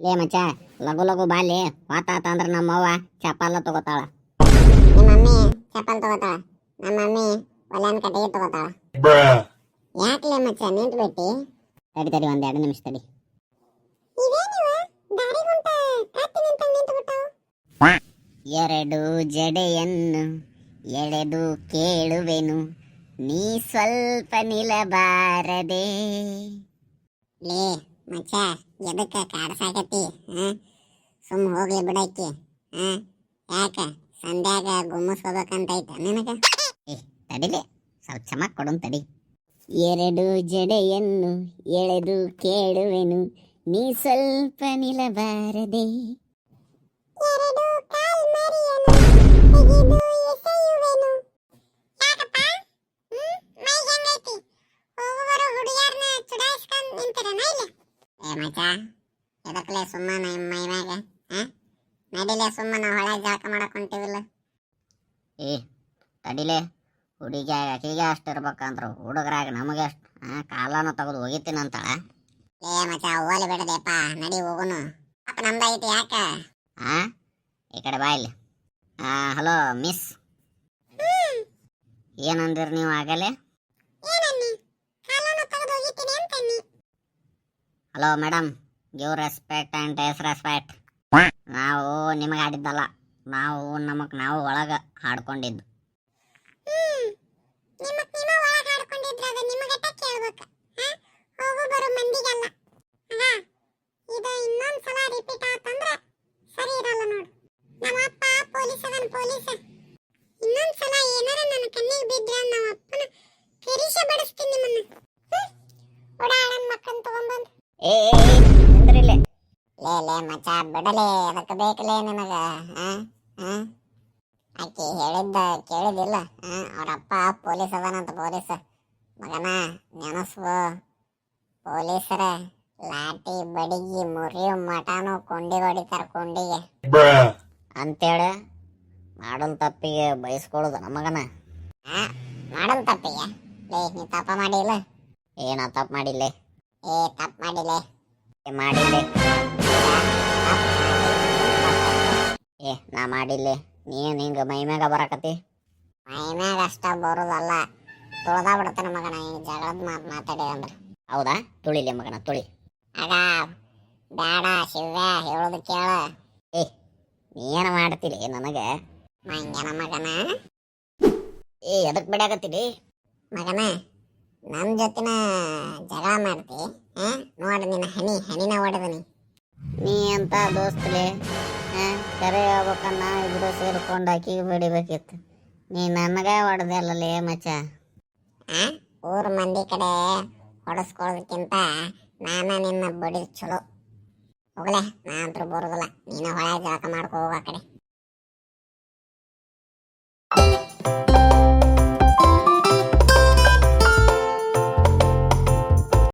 ಲೇ ಮಚ್ಚ ಲಘು ಲಗು ಬಾಲಿ ವಾತಾತ ಅಂದ್ರ ನಮ್ಮವ್ವ ಚಪ್ಪಲ್ಲ ತಗೋತಾಳ. ನಿಮ್ಮ ಮಮ್ಮಿ ಚಪ್ಪಲ್ ತಗೋತಾಳ. ನಮ್ಮ ಮಮ್ಮಿ ಒಲ್ಯಾನ್ ಕಟ್ಟಿಗೆ ತಗೋತಾಳ. ಯಾಕ್ಲೆ ಮಚ್ಚ ನಿಂತು ಬಿಟ್ಟಿ ತಡಿ ತಡಿ ಒಂದ್ ಎರಡು ನಿಮಿಷ ತಡಿ. ಎರಡು ಜಡೆಯನ್ನು ಎಳೆದು ಕೇಳುವೆನು ನೀ ಸ್ವಲ್ಪ ನಿಲಬಾರದೆ. ಲೇ ಮಚ್ಚ ಎದಕ್ಕೆ ಕಾಡ್ಸಾಕತ್ತಿ ಹಾಂ? ಸುಮ್ ಹೋಗ್ಲಿ ಬಿಡಕ್ಕಿ ಹಾ? ಯಾಕ? ಸಂಧ್ಯಾಗ ಅಂತ ಐತೆ ನಿನಗ? ತಡಿಲೆ ಸ್ವಲ್ಪ ಚಮಕ್ ಕೊಡು ತಡಿ. ಎರಡು ಜಡೆಯನ್ನು ಎಳೆದು ಕೇಳುವೆನು ನೀ ಸ್ವಲ್ಪ ನಿಲಬಾರದೆ. ಎರಡು ಕಾಲ್ ಮರಿಯನು ತೆಗೆದು ಎಸೆಯುವೆನು. ಯಾಕಪ್ಪ? ಹ್ಮ್ ಮೈ ಹೆಂಗೈತಿ ಹೋಗುವರ ಹುಡುಗಿಯರ್ನ ಚುಡಾಯಿಸ್ಕೊಂಡ್ ನಿಂತಿರನ ಇಲ್ಲ? ಏ ಮಚ್ಚ ಎದಕ್ಲೆ ಸುಮ್ಮನ ಮೈ ಮ್ಯಾಗ ಹಾ ನಡಿಲೆ ಸುಮ್ಮನ ಹೊಳೆ ಜಳಕ ಮಾಡಕ್ ಹೊಂಟಿವಿಲ್ಲ. ಏ ತಡಿಲೆ ಹುಡುಗಿ ಆಕಿಗೆ ಅಷ್ಟು ಇರ್ಬೇಕಂದ್ರು ಹುಡುಗರಾಗ ನಮಗೆ ಅಷ್ಟು ಕಾಲನ ತೆಗೆದು ಒಗಿತೀನಂತಾಳ ಏ ಮಚ ಓಲಿ ಬಿಡದೆಪ್ಪ ನಡಿ ಹೋಗುನು. ಅಪ್ಪ ನಮ್ದಾಗಿತ್ತು ಯಾಕ? ಆ ಈ ಕಡೆ ಬಾ ಇಲ್ಲಿ. Hello miss. ಏನಂದಿರಿ ನೀವು ಆಗಲೇ ಏನನ್ನಿ ಕಾಲನ ತೆಗೆದು ಹೋಗಿತೀನಿ ಅಂತನ್ನಿ hello madam give respect and takes respect ನಾವು ನಿಮಗೆ ಆಡಿದ್ದಲ್ಲ ನಾವು ನಮಗೆ ನಾವು ಒಳಗೆ ಹಾಡ್ಕೊಂಡಿದ್ದು ಏ ನಿಂದ್ರಿಲ್ಲೇ ಲೇ ಲೇ ಮಚ್ಚ ಬಿಡಲೇ ಅದಕ್ಕೆ ಬೇಕಲೇ ನಿನಗ ಆಕಿ ಹೇಳಿದ್ದ ಕೇಳಿದಿಲ್ಲ ಅವರಪ್ಪ ಪೊಲೀಸ್ ಅದಾನಂತ ಪೊಲೀಸ್. ಮಗನ ನೆನಸ್ಬೋ ಪೊಲೀಸರ ಲಾಟಿ ಬಡಿಗಿ ಮುರಿಯು ಮಠಾನು ಕೊಂಡಿ ಹೊಡಿತಾರ ಕೊಂಡಿಗೆ. ಅಂತೇಳಿ ಮಾಡೋನ್ ತಪ್ಪಿಗೆ ಬಯಸ್ಕೊಳ್ಳೋದು ನಮಗನ ಹಾ ಮಾಡಲ್ ತಪ್ಪಿಗೆ? ಲೇ ನೀ ತಪ್ಪ ಮಾಡಿಲ್ಲ. ಏನ ತಪ್ಪ ಮಾಡಿಲ್ಲೇ? ಏ ತಪ್ಪ ಮಾಡಿಲ್ಲ ಏ ಮಾಡಿಲ್ಲೇ ಏ ನಾ ಮಾಡಿಲ್ಲೇ ನೀನ್ ಹಿಂಗ ಮೈ ಮ್ಯಾಗ ಬರಾಕತಿ ಮೈ ಮ್ಯಾಗ ಅಷ್ಟ ಬರೋದಲ್ಲ. ತುಳ್ದ ಬಿಡ್ತಾನ ಮಗನ ಈ ಜಗಳದ ಮಾತು ಮಾತಾಡಿ ಅಂದ್ರೆ. ಹೌದಾ? ತುಳಿಲಿ ಮಗನ ತುಳಿ. ಆಗ ಬೇಡ ಶಿವ್ಯ ಹೇಳೋದು ಕೇಳ. ಏ ಏನ ಮಾಡ್ತೀರಿ ನನಗೆ? ಮಂಗನ ಮಗನ. ಏ ಎದಕ್ ಬಿಡಾಕತ್ತೀರಿ ಮಗನ ನಮ್ ಜೊತೆನ ಜಗಳ ಮಾಡ್ತಿ? ನೋಡು ನಿನ್ನ ಹನಿ ಹನಿನ ಹೊಡೆದನಿ ನೀ. ಅಂತ ದೋಸ್ತಲೆ ಕರೆ ಹೇಳ್ಬೇಕನ್ನ ಇಬ್ರು ಸೇರ್ಕೊಂಡು ಹಾಕಿ ಬಡಿಬೇಕಿತ್ತು. ನೀ ನನಗ ಹೊಡೆದಲ್ಲಲೇ ಮಚ್ಚ? ಊರ ಮಂದಿ ಕಡೆ ಹೊಡೆಸ್ಕೊಳ್ಳೋದಕ್ಕಿಂತ ನಾನ ನಿನ್ನ ಬಡಿ ಚಲೋ. ಹೋಗಲೇ ನಾ ಅಂತೂ ಬರೋದಿಲ್ಲ. ನೀನು ಹೊಳೆ ಜಳಕ ಮಾಡ್ಕೊ ಹೋಗ ಕಡೆ.